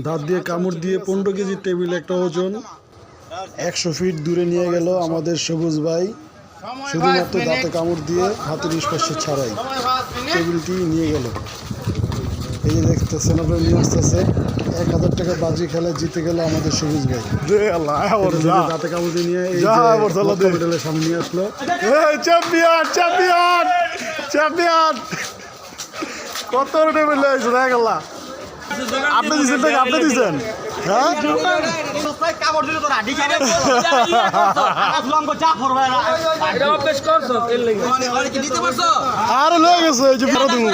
দাঁত দিয়ে কামড় দিয়ে পনেরো কেজির টেবিল একটা ওজন। একশো ফিট দূরে নিয়ে গেল আমাদের সবুজ ভাই। শুধুমাত্র দাঁতে কামড় দিয়ে হাতের স্পর্শ ছাড়াই টেবিলটি নিয়ে গেল। এই যে দেখতেছেন আপনার নিয়ে আসতেছে। এক হাজার টাকা বাজি খেলা জিতে গেল আমাদের সবুজ ভাই। দাঁতে কামড় দিয়ে নিয়ে। হোটেলের সামনে নিয়ে আসলো। Champion champion champion. কত টেবিল আল্লাহ। আপনি দিছেন টাকা আপনি দিছেন হ্যাঁ? মানে পারছ? আরে লয়ে গেছে এই যে ফেরত দিব।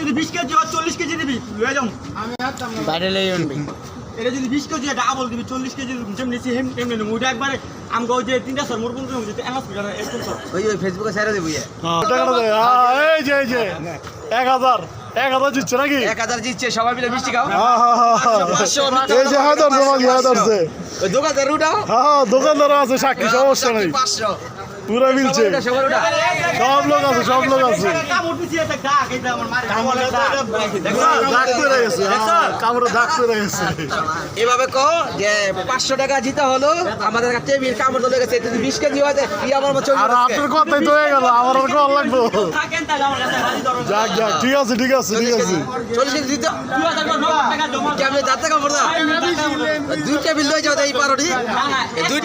যদি 20 কেজি হয় 40 কেজি দিবি। লয়ে যাও। বাইরে লই আনবি এটা যদি 20 কেজি এটা আবল দিবি 40 কেজি যেমনি সে হেম তেমনি নেব। ওইটা একবারে আম গো যে তিনটা সর মোর এক সর ওই ওই ফেসবুকে ছেড়ে দেবো ইয়ে। হ্যাঁ, টাকাটা দে। এই যে এই যে। এক হাজার। এক হাজার দিচ্ছে নাকি? এক হাজার জিতছে সবাই মিলে মিষ্টি খাও। হ্যাঁ। এই যে হাজার জমা হাজার দে। দোকানদার উঠাও হ্যাঁ দোকানদার আছে সাক্ষী সমস্যা নেই। পুরো মিলছে। সব লোক আছে সব লোক আছে। কামড় দাগ করে গেছে। হ্যাঁ, এভাবে কো যে পাঁচশো টাকা জিতা হলো আমাদের কাছে টেবিল কামড় ধরে গেছে যদি বিশ কেজি হয় কি আমার মতো আর আপনার কথাই তো হয়ে গেল আমার আর কল লাগবো। থাকেন তাহলে আমার কাছে বাজি ধরো যাক যাক ঠিক আছে ঠিক আছে ঠিক আছে। চল্লিশ কেজি দিতে 2000 টাকা জমা। কেমনি দাঁতে কামড় দাও দুই টেবিল লয়ে যাও এই পারোটি? দুই